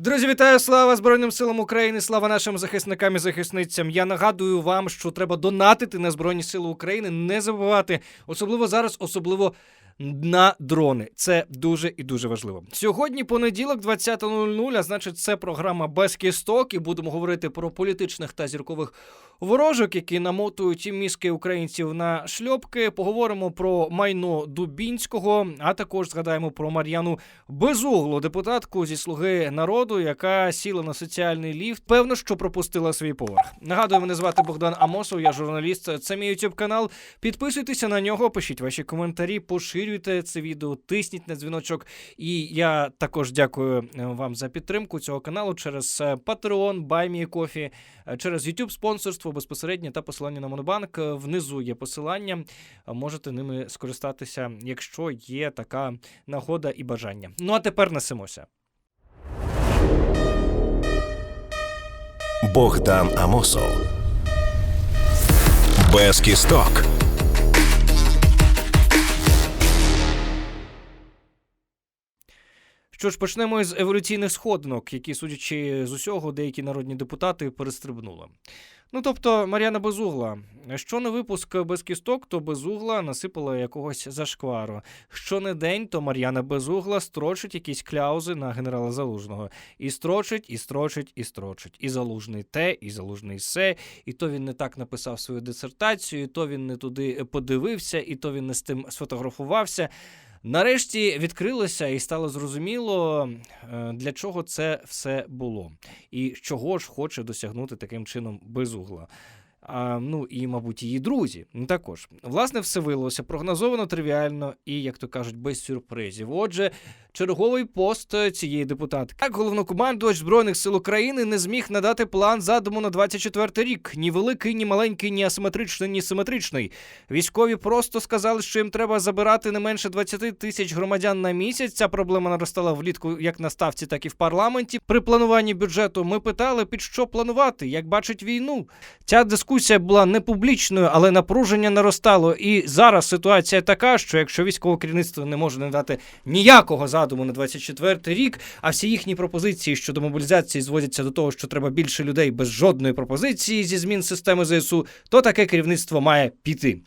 Друзі, вітаю! Слава Збройним силам України! Слава нашим захисникам і захисницям! Я нагадую вам, що треба донатити на Збройні Сили України, не забувати, особливо зараз, особливо. На дрони це дуже і дуже важливо. Сьогодні понеділок, 20.00, а значить, це програма без кісток, і будемо говорити про політичних та зіркових ворожок, які намотують мізки українців на шльопки. Поговоримо про майно Дубінського, а також згадаємо про Мар'яну Безуглу, депутатку зі слуги народу, яка сіла на соціальний ліфт. Певно, що пропустила свій поверх. Нагадую, мене звати Богдан Амосов, я журналіст. Це мій YouTube канал. Підписуйтеся на нього, пишіть ваші коментарі, поширюйте це відео, тисніть на дзвіночок. І я також дякую е, вам за підтримку цього каналу через е, Patreon, BuyMeCoffee, е, через YouTube спонсорство безпосередньо та посилання на Монобанк. Внизу є посилання. Можете ними скористатися, якщо є така нагода і бажання. Ну а тепер несемося. Богдан Амосов. Без кісток. Що ж, почнемо з еволюційних сходинок, які, судячи з усього, деякі народні депутати перестрибнули. Ну тобто, Мар'яна Безугла, що не випуск без кісток, то Безугла насипала якогось зашквару. Що не день, то Мар'яна Безугла строчить якісь кляузи на генерала Залужного. І строчить, і строчить, і строчить. І залужний те, і залужний се, і то він не так написав свою дисертацію, і то він не туди подивився, і то він не з тим сфотографувався. Нарешті відкрилося і стало зрозуміло, е, для чого це все було, і чого ж хоче досягнути таким чином безугла. А, ну і, мабуть, її друзі ну, також. Власне, все виявилося прогнозовано, тривіально і, як то кажуть, без сюрпризів. Отже, черговий пост цієї депутатки. Так, головнокомандувач Збройних сил України не зміг надати план задуму на 24 рік. Ні великий, ні маленький, ні асиметричний, ні симетричний. Військові просто сказали, що їм треба забирати не менше 20 тисяч громадян на місяць. Ця проблема наростала влітку як на ставці, так і в парламенті. При плануванні бюджету ми питали, під що планувати, як бачить війну. Ця дискусія була не публічною, але напруження наростало. І зараз ситуація така, що якщо військове керівництво не може надати ніякого задуму на 24 рік, а всі їхні пропозиції щодо мобілізації зводяться до того, що треба більше людей без жодної пропозиції зі змін системи ЗСУ, то таке керівництво має піти.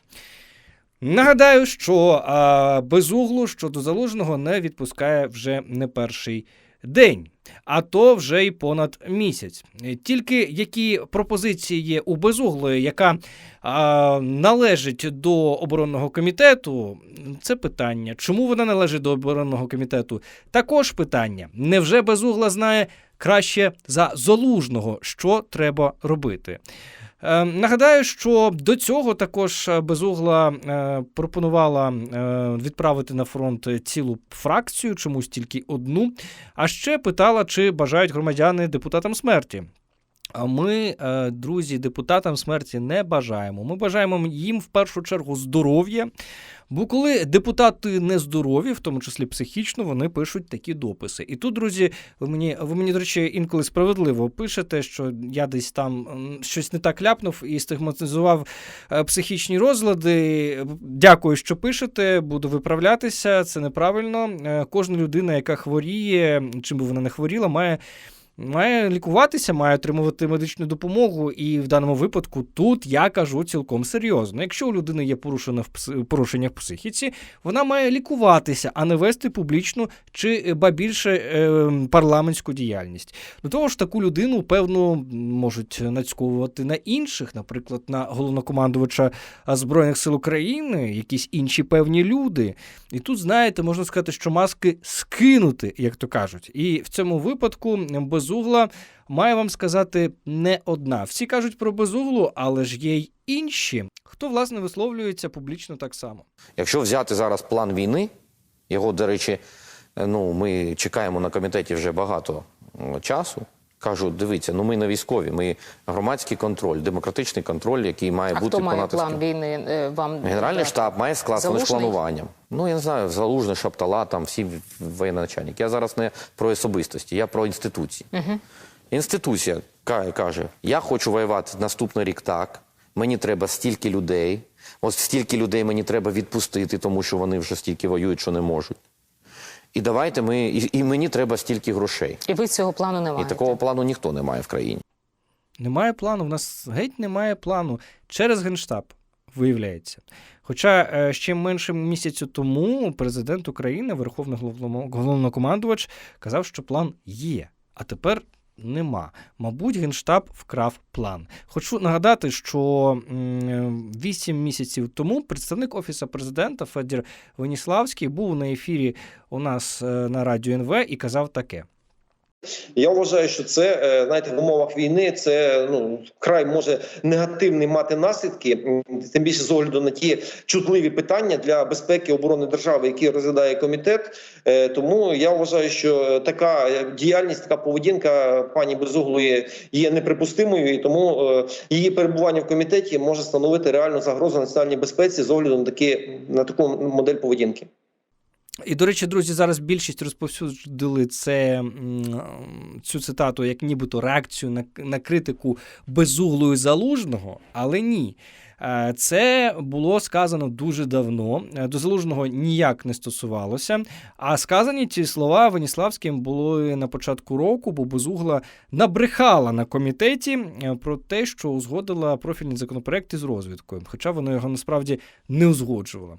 Нагадаю, що а, безуглу щодо залужного не відпускає вже не перший день, а то вже й понад місяць. Тільки які пропозиції є у безуглої, яка а, належить до оборонного комітету, це питання. Чому вона належить до оборонного комітету? Також питання. Невже безугла знає краще за залужного, що треба робити? Е, Нагадаю, що до цього також е, Безугла е, пропонувала е, відправити на фронт цілу фракцію, чомусь тільки одну. А ще питала, чи бажають громадяни депутатам смерті. А ми, е, друзі, депутатам смерті не бажаємо. Ми бажаємо їм в першу чергу здоров'я. Бо коли депутати нездорові, в тому числі психічно, вони пишуть такі дописи. І тут, друзі, ви мені, ви мені, до речі, інколи справедливо пишете, що я десь там щось не так ляпнув і стигматизував е, психічні розлади. Дякую, що пишете. Буду виправлятися. Це неправильно. Е, Кожна людина, яка хворіє, чим би вона не хворіла, має. Має лікуватися, має отримувати медичну допомогу, і в даному випадку тут я кажу цілком серйозно. Якщо у людини є порушення в пси- порушення в психіці, вона має лікуватися, а не вести публічну чи е, ба більше е, парламентську діяльність. До того ж, таку людину певно можуть нацьковувати на інших, наприклад, на головнокомандувача збройних сил України, якісь інші певні люди. І тут, знаєте, можна сказати, що маски скинути, як то кажуть. І в цьому випадку безугла має вам сказати не одна. Всі кажуть про безуглу, але ж є й інші, хто власне висловлюється публічно так само. Якщо взяти зараз план війни, його, до речі, е, ну, ми чекаємо на комітеті вже багато часу. Кажу, дивіться, ну ми не військові, ми громадський контроль, демократичний контроль, який має А бути хто має понад план війни е, вам? Генеральний штаб має склад Залужний? плануванням. Ну я не знаю, залужний шаптала, там всі воєначальники. Я зараз не про особистості, я про інституції. Інституція ка- каже: я хочу воювати наступний рік так. Мені треба стільки людей. Ось стільки людей мені треба відпустити, тому що вони вже стільки воюють, що не можуть. І давайте ми, і, і мені треба стільки грошей. І ви цього плану не І такого плану ніхто не має в країні. Немає плану, в нас геть немає плану через Генштаб, виявляється. Хоча е, ще менше місяцю тому президент України, верховний головнокомандувач, казав, що план є, а тепер нема. Мабуть, Генштаб вкрав план. Хочу нагадати, що вісім місяців тому представник Офісу президента Федір Веніславський був на ефірі у нас е, на радіо НВ і казав таке. Я вважаю, що це е, знаєте, в умовах війни це ну край може негативний мати наслідки, тим більше з огляду на ті чутливі питання для безпеки оборони держави, які розглядає комітет. Е, Тому я вважаю, що така діяльність, така поведінка пані Безуглої є неприпустимою, і тому е, її перебування в комітеті може становити реальну загрозу національній безпеці з огляду на такі на таку модель поведінки. І, до речі, друзі, зараз більшість розповсюдили це, цю цитату як нібито реакцію на, на критику безуглої залужного, але ні. Е, Це було сказано дуже давно. Е, До залужного ніяк не стосувалося. А сказані ці слова Веніславським були на початку року, бо безугла набрехала на комітеті е, про те, що узгодила профільний законопроект із розвідкою, хоча вона його насправді не узгоджувала.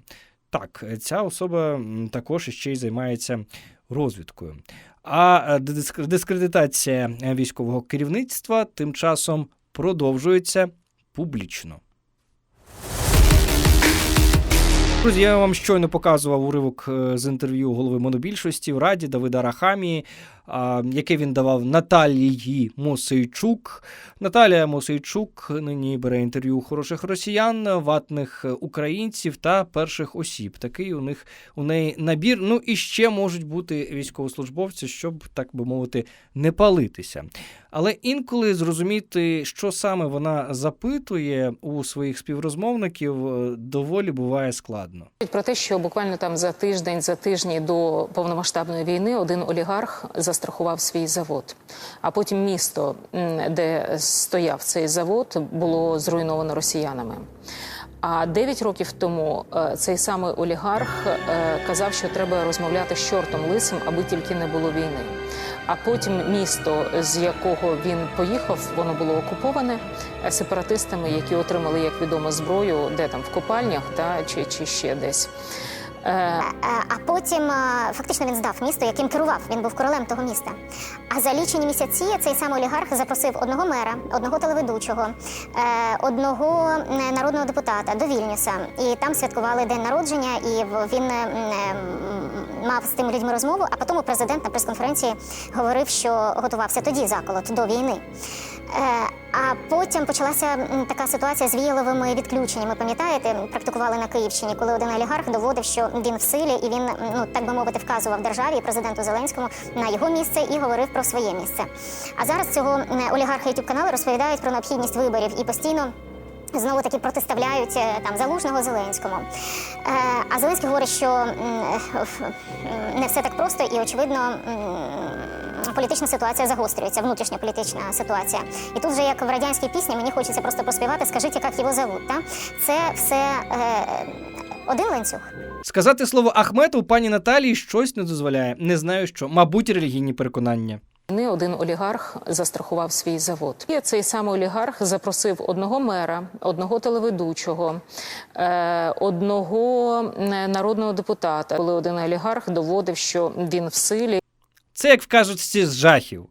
Так, ця особа також ще й займається розвідкою. А е, дискредитація е, військового керівництва тим часом продовжується публічно. Друзі, я вам щойно показував уривок е, з інтерв'ю голови монобільшості в Раді Давида Рахамії, яке він давав Наталії Мосейчук. Наталія Мосейчук нині бере інтерв'ю хороших росіян, ватних українців та перших осіб. Такий у них у неї набір. Ну і ще можуть бути військовослужбовці, щоб так би мовити, не палитися. Але інколи зрозуміти, що саме вона запитує у своїх співрозмовників, е, доволі буває складно. Про те, що буквально там за тиждень, за тижні до повномасштабної війни один олігарх застрахував свій завод. А потім місто, де стояв цей завод, було зруйновано росіянами. А 9 років тому е, цей самий олігарх е, казав, що треба розмовляти з чортом лисим, аби тільки не було війни. А потім місто, з якого він поїхав, воно було окуповане е, сепаратистами, які отримали, як відомо, зброю, де там в копальнях та чи, чи ще десь. Е, Е, А потім е, фактично він здав місто, яким керував. Він був королем того міста. А за лічені місяці цей самий олігарх запросив одного мера, одного телеведучого, одного народного депутата до Вільнюса. І там святкували день народження, і він мав з тими людьми розмову. А потім президент на прес-конференції говорив, що готувався тоді заколот до війни. А потім почалася така ситуація з віяловими відключеннями. Пам'ятаєте, практикували на Київщині, коли один олігарх доводив, що він в силі, і він, ну так би мовити, вказував державі президенту Зеленському на його місце і говорив про своє місце. А зараз цього олігарха youtube канали розповідають про необхідність виборів і постійно. Знову таки протиставляють е, там залужного Зеленському. Е, а Зеленський говорить, що не все так просто, і очевидно політична ситуація загострюється, внутрішня політична ситуація. І тут же, як в радянській пісні, мені хочеться просто поспівати, скажіть, як його зовут. Та? Це все е, один ланцюг. Сказати слово Ахметов пані Наталії щось не дозволяє. Не знаю що, мабуть, релігійні переконання. війни один олігарх застрахував свій завод. І цей самий олігарх запросив одного мера, одного телеведучого, е, одного е, народного депутата. Коли один олігарх доводив, що він в силі. Це як вкажуть всі з жахів.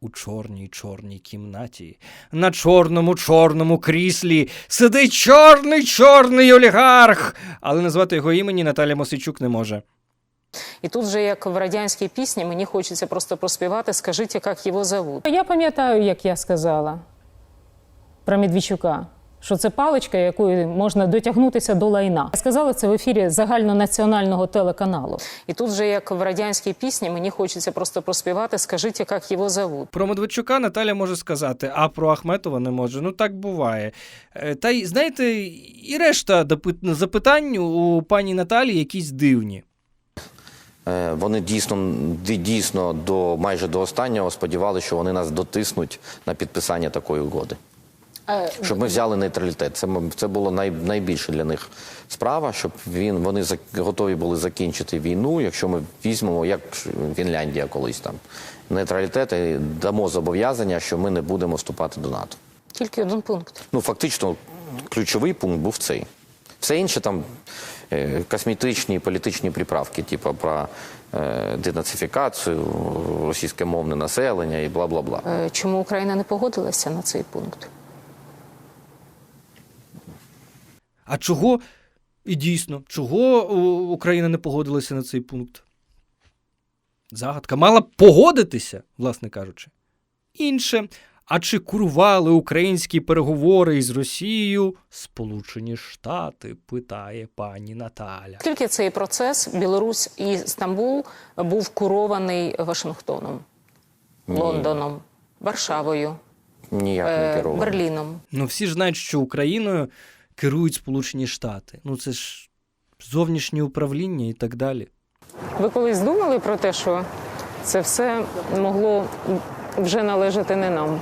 У чорній чорній кімнаті, на чорному чорному кріслі сидить чорний чорний олігарх. Але назвати його імені Наталя Мосичук не може. І тут же, як в радянській пісні, мені хочеться просто проспівати «Скажіть, як його зовут». Я пам'ятаю, як я сказала про Медведчука, що це паличка, якою можна дотягнутися до лайна. Я сказала це в ефірі загальнонаціонального телеканалу. І тут же, як в радянській пісні, мені хочеться просто проспівати «Скажіть, як його зовут». Про Медведчука Наталя може сказати, а про Ахметова не може. Ну так буває. Е, Та й знаєте, і решта допит- запитань у пані Наталі якісь дивні. Е, Вони дійсно дійсно до майже до останнього сподівалися, що вони нас дотиснуть на підписання такої угоди. Щоб ми взяли нейтралітет. Це, це було най, найбільше для них справа, щоб він, вони зак- готові були закінчити війну, якщо ми візьмемо, як Фінляндія колись там, нейтралітет і дамо зобов'язання, що ми не будемо вступати до НАТО. Тільки один пункт. Ну, фактично, ключовий пункт був цей. Все інше там е, косметичні політичні приправки, типу про е, денацифікацію, російське мовне населення і бла бла бла. Чому Україна не погодилася на цей пункт? А чого і дійсно, чого Україна не погодилася на цей пункт? Загадка мала б погодитися, власне кажучи. Інше. А чи курували українські переговори із Росією Сполучені Штати? питає пані Наталя. Скільки цей процес Білорусь і Стамбул був курований Вашингтоном, Лондоном, Варшавою, Ніяк не е. Берліном? Ну, всі ж знають, що Україною керують Сполучені Штати. Ну, це ж зовнішнє управління і так далі. Ви колись думали про те, що це все могло вже належати не нам?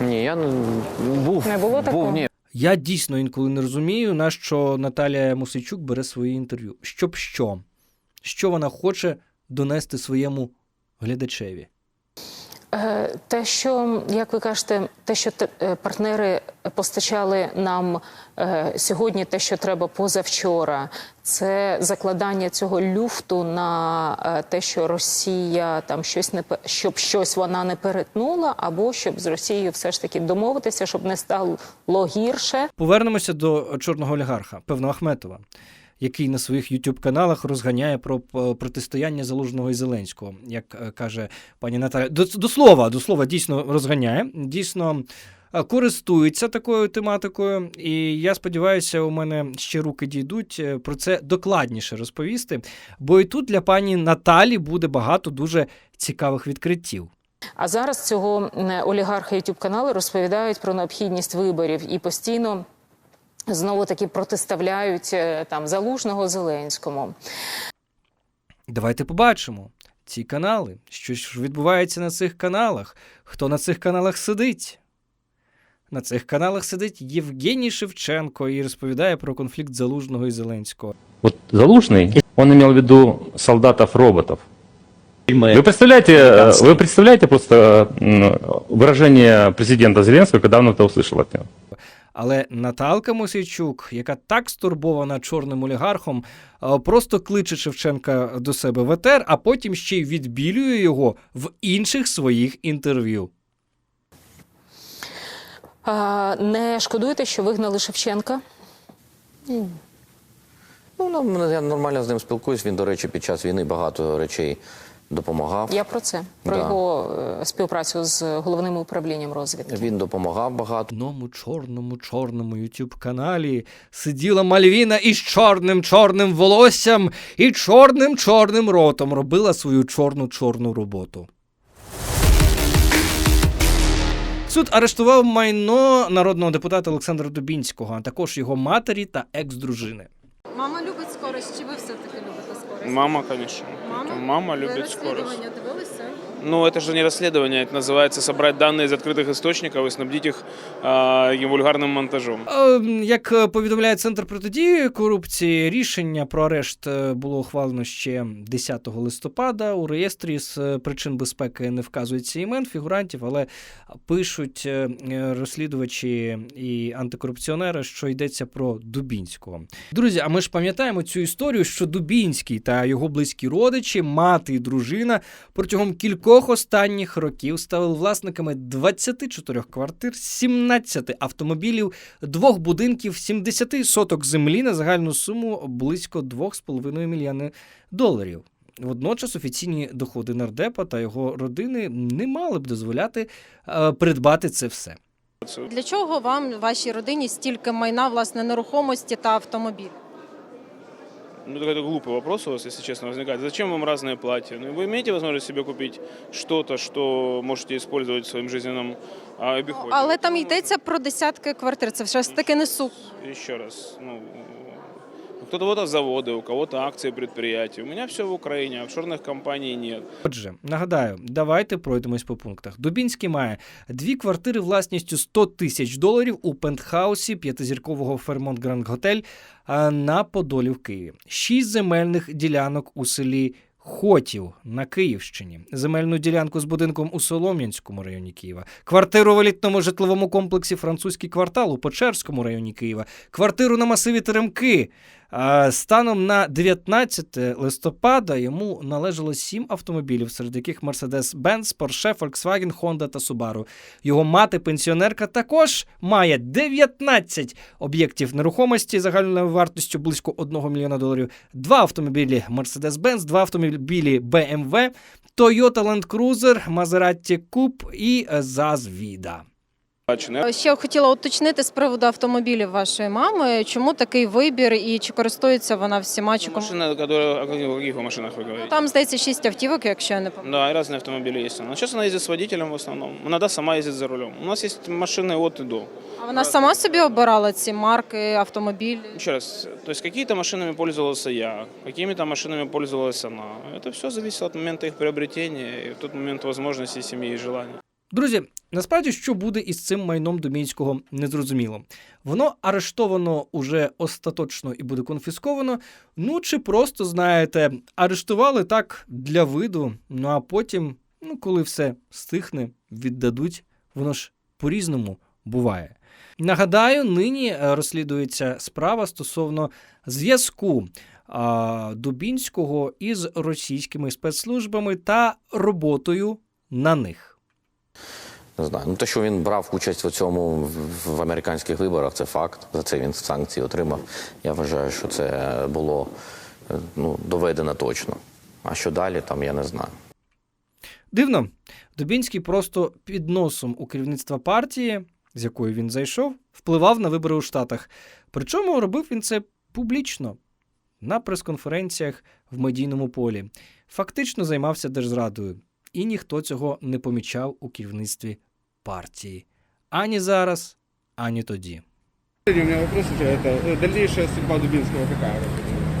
Ні, я не був. Не було такого? Був, ні, Я дійсно інколи не розумію, на що Наталія Мусичук бере свої інтерв'ю. Щоб що? Що вона хоче донести своєму глядачеві? Е, Те, що, як ви кажете, те, що е, партнери постачали нам е, сьогодні, те, що треба позавчора, це закладання цього люфту на те, що Росія там щось не щоб щось вона не перетнула, або щоб з Росією все ж таки домовитися, щоб не стало гірше. Повернемося до чорного олігарха, певно, Ахметова, який на своїх youtube каналах розганяє про протистояння Залужного і Зеленського, як е, каже пані Наталя. До, до слова, до слова, дійсно розганяє, дійсно е, користується такою тематикою. І я сподіваюся, у мене ще руки дійдуть е, про це докладніше розповісти. Бо і тут для пані Наталі буде багато дуже цікавих відкриттів. А зараз цього олігарха youtube канали розповідають про необхідність виборів і постійно знову таки протиставляють е, там залужного Зеленському. Давайте побачимо ці канали. Що ж відбувається на цих каналах? Хто на цих каналах сидить? На цих каналах сидить Євгеній Шевченко і розповідає про конфлікт Залужного і Зеленського. Вот Залужный, он имел в виду солдатов-роботов. Вы представляете, э, вы представляете просто э, выражение президента Зеленского, когда он это услышал от него? Але Наталка Мосійчук, яка так стурбована чорним олігархом, е, просто кличе Шевченка до себе в етер, а потім ще й відбілює його в інших своїх інтерв'ю. А, не шкодуєте, що вигнали Шевченка? Ну, я нормально з ним спілкуюсь. Він, до речі, під час війни багато речей допомагав. Я про це, про Да. його е, співпрацю з головним управлінням розвідки. Він допомагав багато. В одному чорному чорному youtube каналі сиділа Мальвіна із чорним чорним волоссям і чорним чорним ротом робила свою чорну чорну роботу. Суд арештував майно народного депутата Олександра Дубінського, а також його матері та екс-дружини. Мама любить скорость, чи ви скорость? Мама, конечно. Мама? Мама Ви любит скорость. розслідування дивилися? Ну, это же не расследование, это называется собрать данные из открытых источников и снабдить их э, вульгарным монтажом. Е, Як е, повідомляє Центр протидії корупції, рішення про арешт е, було ухвалено ще 10 листопада. У реєстрі з е, причин безпеки не вказується імен фігурантів, але пишуть е, е, розслідувачі і антикорупціонери, що йдеться про Дубінського. Друзі, а ми ж пам'ятаємо цю історію, що Дубінський та його близькі родичі, мати і дружина протягом кількох останніх років стали власниками 24 квартир, 17 автомобілів, двох будинків, 70 соток землі на загальну суму близько 2,5 мільйони доларів. Водночас офіційні доходи нардепа та його родини не мали б дозволяти е, придбати це все. Для чого вам, вашій родині, стільки майна, власне, нерухомості та автомобіль? Ну, это глупый вопрос у вас, если честно, возникает. Зачем вам разные платья? Ну, вы имеете возможность себе купить что-то, что можете использовать в своем жизненном а, обиходе? Але там йдеться про десятки квартир. Це все ж таки не суп. Еще раз, ну, у кто-то заводы, у кого-то акции предприятий. У меня все в Украине, офшорных компаний нет. Отже, нагадаю, давайте пройдемось по пунктах. Дубінський має дві квартири власністю 100 тисяч доларів у пентхаусі п'ятизіркового Фермонт Гранд Готель на Подолі в Києві, шість земельних ділянок у селі. Хотів на Київщині, земельну ділянку з будинком у Солом'янському районі Києва, квартиру в елітному житловому комплексі Французький квартал у Печерському районі Києва, квартиру на масиві Теремки. Станом на 19 листопада йому належало сім автомобілів, серед яких Mercedes-Benz, Porsche, Volkswagen, Honda та Subaru. Його мати-пенсіонерка також має 19 об'єктів нерухомості загальною вартістю близько 1 мільйона доларів, два автомобілі Mercedes-Benz, два автомобілі BMW, Toyota Land Cruiser, Maserati Coupe і ZAZ. Оплаченные. Ще хотіла уточнити з приводу автомобілів вашої мами. Чому такий вибір і чи користується вона всіма чи кому? Машина, которая, о каких, о каких вы машинах вы говорите? Там здається шість автівок, якщо я не помиляюсь. Да, и разные автомобили есть. Но сейчас она ездит с водителем в основном. Иногда сама ездит за рулем. У нас есть машины от и до. А вона сама собі обирала ці марки автомобілів? Еще раз, то есть какие-то машинами пользовался я, какими-то машинами пользовалась она. Это все зависит от момента их приобретения и в тот момент возможностей семьи и желаний. Друзі, насправді, що буде із цим майном Думінського, незрозуміло. Воно арештовано уже остаточно і буде конфісковано. Ну чи просто, знаєте, арештували так для виду, ну а потім, ну коли все стихне, віддадуть. Воно ж по-різному буває. Нагадаю, нині е, розслідується справа стосовно зв'язку Дубінського із російськими спецслужбами та роботою на них. Не знаю. Ну те, що він брав участь у цьому в, американських виборах, це факт. За це він санкції отримав. Я вважаю, що це було е, ну, доведено точно. А що далі, там я не знаю. Дивно, Дубінський просто під носом у керівництва партії, з якої він зайшов, впливав на вибори у Штатах. Причому робив він це публічно на прес-конференціях в медійному полі. Фактично займався держзрадою, і ніхто цього не помічав у керівництві партії. Ані зараз, ані тоді. У меня вопрос у тебя, это э, дальнейшая судьба Дубинского какая?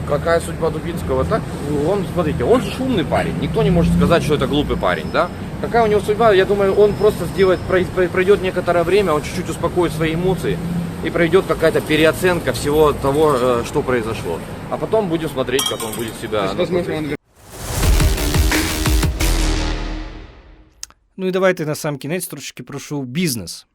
Какая судьба Дубинского? Так, он, смотрите, он же умный парень. Никто не может сказать, что это глупый парень, да? Какая у него судьба? Я думаю, он просто сделает, прой- прой- пройдет некоторое время, он чуть-чуть успокоит свои эмоции, и пройдет какая-то переоценка всего того, э, что произошло. А потом будем смотреть, как он будет То себя... есть, возможно, он Ну і давайте на сам кінець трошки про шоу-бізнес.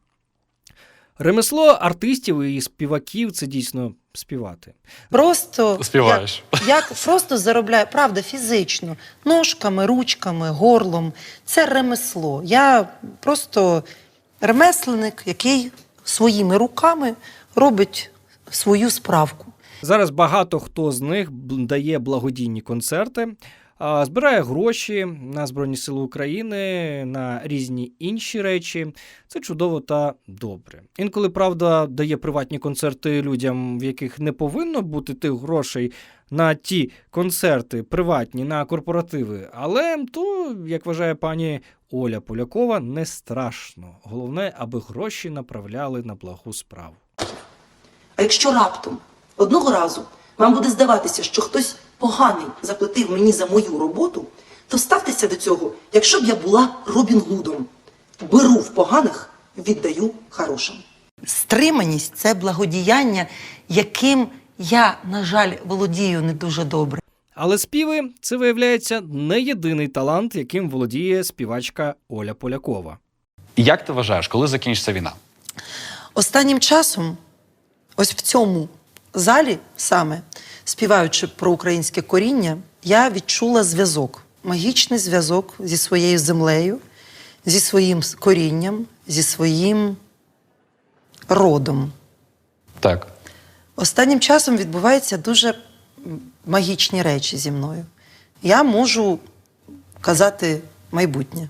Ремесло артистів і співаків це дійсно співати. Просто Співаєш. Як, як просто заробляє, правда, фізично, ножками, ручками, горлом. Це ремесло. Я просто ремесленник, який своїми руками робить свою справку. Зараз багато хто з них дає благодійні концерти, збирає гроші на Збройні Сили України, на різні інші речі. Це чудово та добре. Інколи, правда, дає приватні концерти людям, в яких не повинно бути тих грошей на ті концерти приватні, на корпоративи. Але то, як вважає пані Оля Полякова, не страшно. Головне, аби гроші направляли на благу справу. А якщо раптом одного разу вам буде здаватися, що хтось поганий заплатив мені за мою роботу, то ставтеся до цього, якщо б я була Робін Гудом. Беру в поганих, віддаю хорошим. Стриманість це благодіяння, яким я, на жаль, володію не дуже добре. Але співи це виявляється не єдиний талант, яким володіє співачка Оля Полякова. Як ти вважаєш, коли закінчиться війна? Останнім часом, ось в цьому залі, саме співаючи про українське коріння, я відчула зв'язок, магічний зв'язок зі своєю землею, зі своїм корінням, зі своїм родом. Так. Останнім часом відбуваються дуже магічні речі зі мною. Я можу казати майбутнє.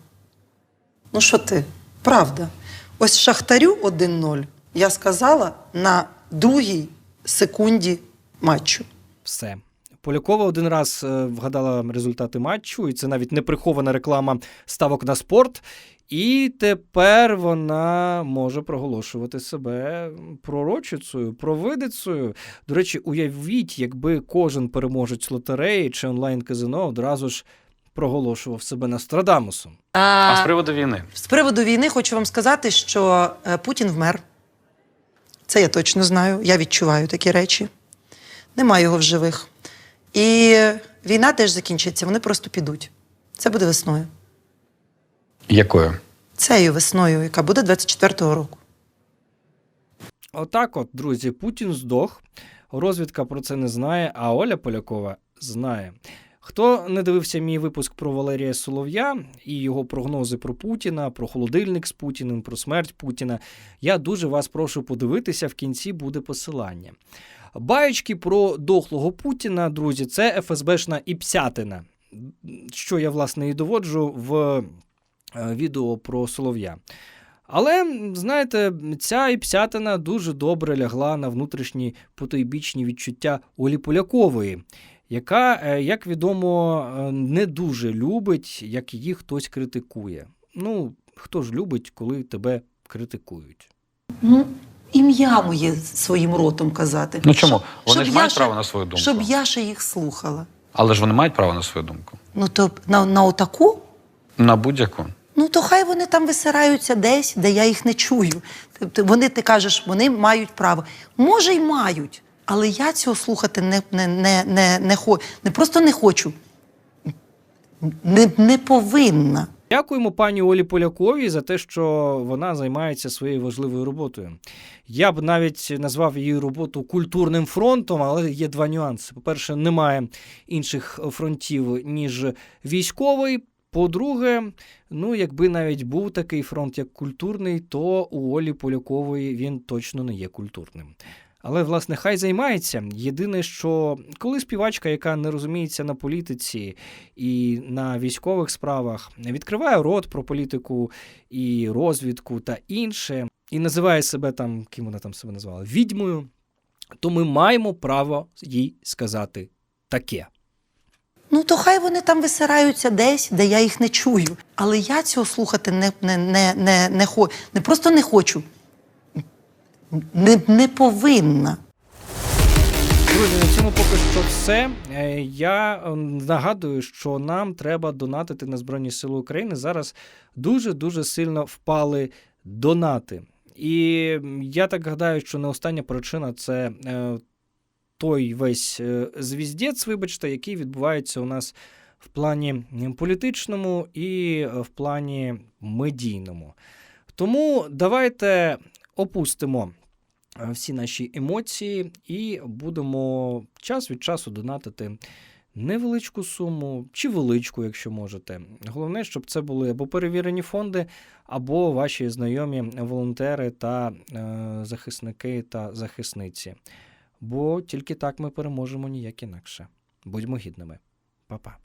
Ну що ти, правда? Ось Шахтарю 1-0 я сказала на другій секунді матчу. Все. Полякова один раз е, вгадала результати матчу, і це навіть не прихована реклама ставок на спорт. І тепер вона може проголошувати себе пророчицею, провидицею. До речі, уявіть, якби кожен переможець лотереї чи онлайн-казино одразу ж проголошував себе Нострадамусом. А з приводу війни? З приводу війни хочу вам сказати, що е, Путін вмер. Це я точно знаю. Я відчуваю такі речі. Немає його в живих. І війна теж закінчиться, вони просто підуть. Це буде весною. Якою? Цією весною, яка буде 24-го року. Отак, от, друзі, Путін здох. Розвідка про це не знає, а Оля Полякова знає. Хто не дивився мій випуск про Валерія Солов'я і його прогнози про Путіна, про холодильник з Путіним, про смерть Путіна, я дуже вас прошу подивитися. В кінці буде посилання. Баєчки про дохлого Путіна, друзі, це ФСБшна іпсятина, що я власне і доводжу в е, відео про Солов'я. Але, знаєте, ця іпсятина дуже добре лягла на внутрішні потойбічні відчуття Олі Полякової, яка, е, як відомо, е, не дуже любить, як її хтось критикує. Ну, хто ж любить, коли тебе критикують? Ну, ім'я моє своїм ротом казати. Ну чому? Щоб- Вони щоб ж мають ще- право на свою думку. Щоб я ще їх слухала. Але ж вони мають право на свою думку. Ну, то на, на отаку На будь-яку. Ну, то хай вони там висираються десь, де я їх не чую. Тобто вони, ти кажеш, вони мають право. Може, й мають, але я цього слухати не, не, не, не, не, не просто не хочу. Не, не повинна. Дякуємо пані Олі Поляковій за те, що вона займається своєю важливою роботою. Я б навіть назвав її роботу культурним фронтом, але є два нюанси. По-перше, немає інших фронтів, ніж військовий. По-друге, ну якби навіть був такий фронт, як культурний, то у Олі Полякової він точно не є культурним. Але, власне, хай займається. Єдине, що коли співачка, яка не розуміється на політиці і на військових справах, відкриває рот про політику і розвідку та інше, і називає себе там, ким вона там себе назвала, відьмою, то ми маємо право їй сказати таке. Ну, то хай вони там висираються десь, де я їх не чую. Але я цього слухати не, не, не, не, не, не просто не хочу. Не, не повинна. Друзі, на цьому поки що все. Е, Я е, нагадую, що нам треба донатити на Збройні Сили України. Зараз дуже-дуже сильно впали донати. І я так гадаю, що не остання причина це е, той весь звіздець, вибачте, який відбувається у нас в плані політичному і в плані медійному. Тому давайте опустимо всі наші емоції і будемо час від часу донатити невеличку суму чи величку, якщо можете. Головне, щоб це були або перевірені фонди, або ваші знайомі волонтери та е, захисники та захисниці. Бо тільки так ми переможемо ніяк інакше. Будьмо гідними. Па-па.